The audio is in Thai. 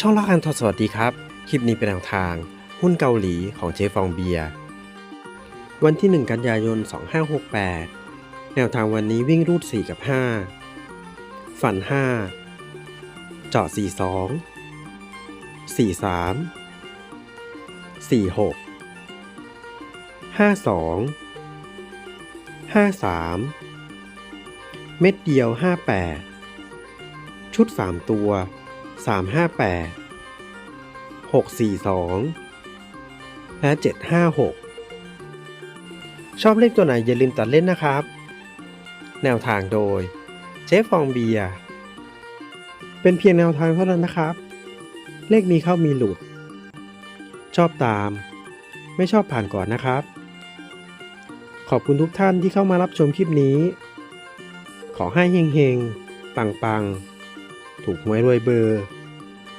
ช่องละคันทอดสวัสดีครับ คลิปนี้เป็นแนวทาง หุ้นเกาหลีของเจฟองเบียร์วันที่ 1 กันยายน 2568 แนวทางวันนี้วิ่งรูด 4 กับ 5 ฝัน 5 เจาะ 42 43 46 52 53 เม็ดเดียว 58 ชุด 3 ตัว 358 642 และ 756 ชอบเลขตัวไหนอย่าลืมตัดเล่นนะครับ แนวทางโดย เจฟฟองเบีย เป็นเพียงแนวทางเท่านั้นนะครับ เลขมีเข้ามีหลุด ชอบตาม ไม่ชอบผ่านก่อนนะครับ ขอบคุณทุกท่านที่เข้ามารับชมคลิปนี้ ขอให้เฮงๆ ปังๆ ถูกหวยรวยเบอร์